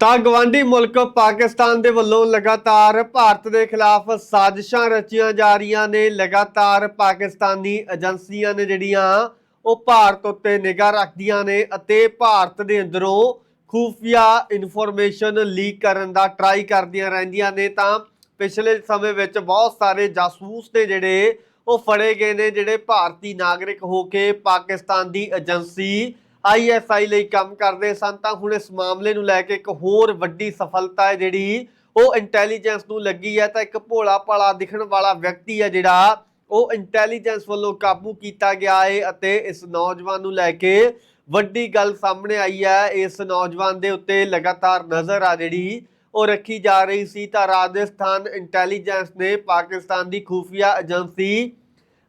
ਤਾਂ ਗਵਾਂਢੀ ਮੁਲਕ ਪਾਕਿਸਤਾਨ ਦੇ ਵੱਲੋਂ ਲਗਾਤਾਰ ਭਾਰਤ ਦੇ ਖਿਲਾਫ ਸਾਜ਼ਿਸ਼ਾਂ ਰਚੀਆਂ ਜਾ ਰਹੀਆਂ ਨੇ। ਲਗਾਤਾਰ ਪਾਕਿਸਤਾਨੀ ਏਜੰਸੀਆਂ ਨੇ ਜਿਹੜੀਆਂ, ਉਹ ਭਾਰਤ ਉੱਤੇ ਨਿਗਾਹ ਰੱਖਦੀਆਂ ਨੇ ਅਤੇ ਭਾਰਤ ਦੇ ਅੰਦਰੋਂ ਖੂਫੀਆ ਇਨਫੋਰਮੇਸ਼ਨ ਲੀਕ ਕਰਨ ਦਾ ਟਰਾਈ ਕਰਦੀਆਂ ਰਹਿੰਦੀਆਂ ਨੇ। ਤਾਂ ਪਿਛਲੇ ਸਮੇਂ ਵਿੱਚ ਬਹੁਤ ਸਾਰੇ ਜਾਸੂਸ ਨੇ ਜਿਹੜੇ, ਉਹ ਫੜੇ ਗਏ ਨੇ, ਜਿਹੜੇ ਭਾਰਤੀ ਨਾਗਰਿਕ ਹੋ ਕੇ ਪਾਕਿਸਤਾਨ ਦੀ ਏਜੰਸੀ ਆਈਐਸਆਈ ਲਈ ਕੰਮ ਕਰਦੇ ਸਨ, ਤਾਂ ਹੁਣ ਇਸ ਮਾਮਲੇ ਨੂੰ ਲੈ ਕੇ ਇੱਕ ਹੋਰ ਵੱਡੀ ਸਫਲਤਾ ਹੈ ਜਿਹੜੀ ਉਹ ਇੰਟੈਲੀਜੈਂਸ ਨੂੰ ਲੱਗੀ ਹੈ, ਤਾਂ ਇੱਕ ਭੋਲਾ ਭਾਲਾ ਦਿਖਣ ਵਾਲਾ ਵਿਅਕਤੀ ਹੈ ਜਿਹੜਾ ਉਹ ਇੰਟੈਲੀਜੈਂਸ ਵੱਲੋਂ ਕਾਬੂ ਕੀਤਾ ਗਿਆ ਹੈ ਅਤੇ ਇਸ ਨੌਜਵਾਨ ਨੂੰ ਲੈ ਕੇ ਵੱਡੀ ਗੱਲ ਸਾਹਮਣੇ ਆਈ ਹੈ। ਇਸ ਨੌਜਵਾਨ ਦੇ ਉੱਤੇ ਲਗਾਤਾਰ ਨਜ਼ਰ ਆ ਜਿਹੜੀ ਉਹ ਰੱਖੀ ਜਾ ਰਹੀ ਸੀ, ਤਾਂ ਰਾਜਸਥਾਨ ਇੰਟੈਲੀਜੈਂਸ ਨੇ ਪਾਕਿਸਤਾਨ ਦੀ ਖੂਫੀਆ ਏਜੰਸੀ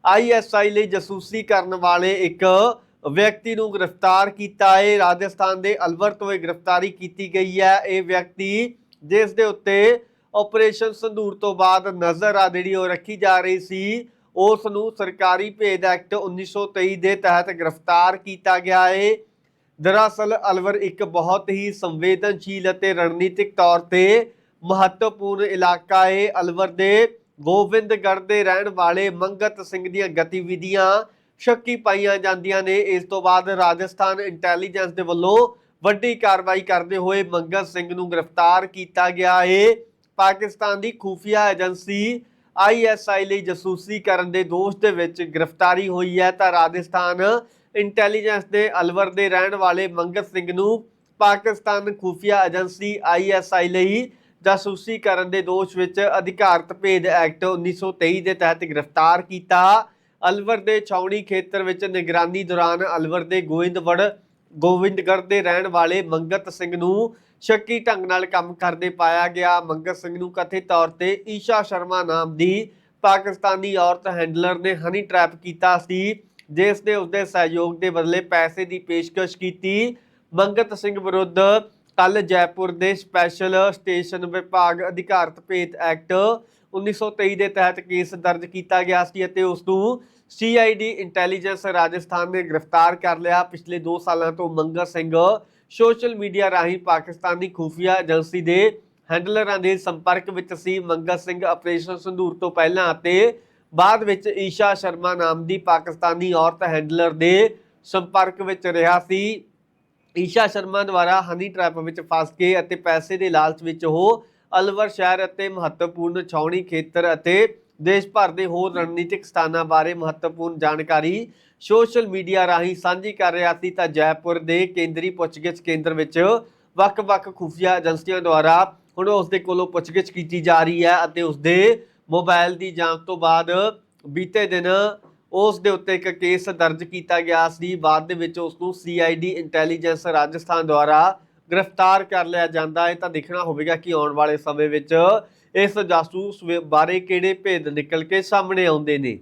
ਆਈਐਸਆਈ ਲਈ ਜਾਸੂਸੀ ਕਰਨ ਵਾਲੇ ਇੱਕ ਵਿਅਕਤੀ ਨੂੰ ਗ੍ਰਿਫਤਾਰ ਕੀਤਾ ਹੈ। ਰਾਜਸਥਾਨ ਦੇ ਅਲਵਰ ਤੋਂ ਇਹ ਗ੍ਰਿਫਤਾਰੀ ਕੀਤੀ ਗਈ ਹੈ। ਇਹ ਵਿਅਕਤੀ ਜਿਸ ਦੇ ਉੱਤੇ ਆਪਰੇਸ਼ਨ ਸੰਧੂਰ ਤੋਂ ਬਾਅਦ ਨਜ਼ਰ ਆ ਜਿਹੜੀ ਉਹ ਰੱਖੀ ਜਾ ਰਹੀ ਸੀ, ਉਸ ਨੂੰ ਸਰਕਾਰੀ ਭੇਦ ਐਕਟ 1923 ਦੇ ਤਹਿਤ ਗ੍ਰਿਫਤਾਰ ਕੀਤਾ ਗਿਆ ਹੈ। ਦਰਅਸਲ ਅਲਵਰ ਇੱਕ ਬਹੁਤ ਹੀ ਸੰਵੇਦਨਸ਼ੀਲ ਅਤੇ ਰਣਨੀਤਿਕ ਤੌਰ ਤੇ ਮਹੱਤਵਪੂਰਨ ਇਲਾਕਾ ਹੈ। ਅਲਵਰ ਦੇ ਗੋਬਿੰਦਗੜ੍ਹ ਦੇ ਰਹਿਣ ਵਾਲੇ ਮੰਗਤ ਸਿੰਘ ਦੀਆਂ ਗਤੀਵਿਧੀਆਂ ਸ਼ੱਕੀ ਪਾਈਆਂ ਜਾਂਦੀਆਂ ਨੇ। ਇਸ ਤੋਂ ਬਾਅਦ ਰਾਜਸਥਾਨ ਇੰਟੈਲੀਜੈਂਸ ਦੇ ਵੱਲੋਂ ਵੱਡੀ ਕਾਰਵਾਈ ਕਰਦੇ ਹੋਏ ਮੰਗਤ ਸਿੰਘ ਨੂੰ ਗ੍ਰਿਫਤਾਰ ਕੀਤਾ ਗਿਆ ਹੈ। ਪਾਕਿਸਤਾਨ ਦੀ ਖੂਫੀਆ ਏਜੰਸੀ ਆਈਐਸਆਈ ਲਈ ਜਾਸੂਸੀ ਕਰਨ ਦੇ ਦੋਸ਼ ਦੇ ਵਿੱਚ ਗ੍ਰਿਫਤਾਰੀ ਹੋਈ ਹੈ। ਤਾਂ ਰਾਜਸਥਾਨ ਇੰਟੈਲੀਜੈਂਸ ਦੇ ਅਲਵਰ ਦੇ ਰਹਿਣ ਵਾਲੇ ਮੰਗਤ ਸਿੰਘ ਨੂੰ ਪਾਕਿਸਤਾਨ ਖੂਫੀਆ ਏਜੰਸੀ ਆਈਐਸਆਈ ਲਈ ਜਾਸੂਸੀ ਕਰਨ ਦੇ ਦੋਸ਼ ਵਿੱਚ ਅਧਿਕਾਰਤ ਭੇਦ ਐਕਟ 1923 ਦੇ ਤਹਿਤ ਗ੍ਰਿਫਤਾਰ ਕੀਤਾ। ਅਲਵਰ ਦੇ ਛਾਉਣੀ ਖੇਤਰ ਵਿੱਚ ਨਿਗਰਾਨੀ ਦੌਰਾਨ ਅਲਵਰ ਦੇ ਗੋਇੰਦਵੜ ਗੋਬਿੰਦਗੜ੍ਹ ਦੇ ਰਹਿਣ ਵਾਲੇ ਮੰਗਤ ਸਿੰਘ ਨੂੰ ਸ਼ੱਕੀ ਢੰਗ ਨਾਲ ਕੰਮ ਕਰਦੇ ਪਾਇਆ ਗਿਆ। ਮੰਗਤ ਸਿੰਘ ਨੂੰ ਕਥਿਤ ਤੌਰ ਤੇ ਈਸ਼ਾ ਸ਼ਰਮਾ ਨਾਮ ਦੀ ਪਾਕਿਸਤਾਨੀ ਔਰਤ ਹੈਂਡਲਰ ਨੇ ਹਨੀ ਟ੍ਰੈਪ ਕੀਤਾ ਸੀ, ਜਿਸ ਨੇ ਉਸਦੇ ਸਹਿਯੋਗ ਦੇ ਬਦਲੇ ਪੈਸੇ ਦੀ ਪੇਸ਼ਕਸ਼ ਕੀਤੀ। ਮੰਗਤ ਸਿੰਘ ਵਿਰੁੱਧ ਕੱਲ ਜੈਪੁਰ ਦੇ ਸਪੈਸ਼ਲ ਸਟੇਸ਼ਨ ਵਿਭਾਗ ਅਧਿਕਾਰਤ ਭੇਤ ਐਕਟ 1923 ਦੇ ਤਹਿਤ ਕੇਸ ਦਰਜ ਕੀਤਾ ਗਿਆ ਸੀ ਅਤੇ ਉਸ ਨੂੰ ਸੀਆਈਡੀ ਇੰਟੈਲੀਜੈਂਸ ਰਾਜਸਥਾਨ ਨੇ ਗ੍ਰਿਫਤਾਰ ਕਰ ਲਿਆ। ਪਿਛਲੇ 2 ਸਾਲਾਂ ਤੋਂ ਮੰਗਤ ਸਿੰਘ ਸੋਸ਼ਲ ਮੀਡੀਆ ਰਾਹੀਂ ਪਾਕਿਸਤਾਨੀ ਖੂਫੀਆ ਏਜੰਸੀ ਦੇ ਹੈਂਡਲਰਾਂ ਦੇ ਸੰਪਰਕ ਵਿੱਚ ਸੀ। ਮੰਗਤ ਸਿੰਘ ਆਪਰੇਸ਼ਨ ਸੰਧੂਰ ਤੋਂ ਪਹਿਲਾਂ ਅਤੇ ਬਾਅਦ ਵਿੱਚ ਈਸ਼ਾ ਸ਼ਰਮਾ ਨਾਮ ਦੀ ਪਾਕਿਸਤਾਨੀ ਔਰਤ ਹੈਂਡਲਰ ਦੇ ਸੰਪਰਕ ਵਿੱਚ ਰਿਹਾ ਸੀ। ਈਸ਼ਾ ਸ਼ਰਮਾ ਦੁਆਰਾ ਹਨੀ ਟ੍ਰੈਪ ਵਿੱਚ ਫਸ ਕੇ ਅਤੇ ਪੈਸੇ ਦੇ ਲਾਲਚ ਵਿੱਚ ਉਹ ਅਲਵਰ ਸ਼ਹਿਰ ਅਤੇ ਮਹੱਤਵਪੂਰਨ ਛਾਉਣੀ ਖੇਤਰ ਅਤੇ ਦੇਸ਼ ਭਰ ਦੇ ਹੋਰ ਰਣਨੀਤਿਕ ਸਥਾਨਾਂ ਬਾਰੇ ਮਹੱਤਵਪੂਰਨ ਜਾਣਕਾਰੀ ਸੋਸ਼ਲ ਮੀਡੀਆ ਰਾਹੀਂ ਸਾਂਝੀ ਕਰ ਰਿਹਾ ਸੀ ਤਾਂ ਜੈਪੁਰ ਦੇ ਕੇਂਦਰੀ ਪੁੱਛਗਿੱਛ ਕੇਂਦਰ ਵਿੱਚ ਵੱਖ-ਵੱਖ ਖੁਫੀਆ ਏਜੰਸੀਆਂ ਦੁਆਰਾ ਹੁਣ ਉਸ ਦੇ ਕੋਲੋਂ ਪੁੱਛਗਿੱਛ ਕੀਤੀ ਜਾ ਰਹੀ ਹੈ ਅਤੇ ਉਸ ਦੇ ਮੋਬਾਈਲ ਦੀ ਜਾਂਚ ਤੋਂ ਬਾਅਦ ਬੀਤੇ ਦਿਨ ਉਸ ਦੇ ਉੱਤੇ ਇੱਕ ਕੇਸ ਦਰਜ ਕੀਤਾ ਗਿਆ ਸੀ। ਬਾਅਦ ਦੇ ਵਿੱਚ ਉਸ ਨੂੰ ਸੀਆਈਡੀ ਇੰਟੈਲੀਜੈਂਸ ਰਾਜਸਥਾਨ ਦੁਆਰਾ ਗ੍ਰਿਫਤਾਰ ਕਰ ਲਿਆ ਜਾਂਦਾ ਹੈ। ਤਾਂ ਦੇਖਣਾ ਹੋਵੇਗਾ ਕਿ ਆਉਣ ਵਾਲੇ ਸਮੇਂ ਵਿੱਚ ਇਸ ਜਾਸੂਸ ਵੇ- ਬਾਰੇ ਕਿਹੜੇ ਭੇਦ ਨਿਕਲ ਕੇ ਸਾਹਮਣੇ ਆਉਂਦੇ ਨੇ।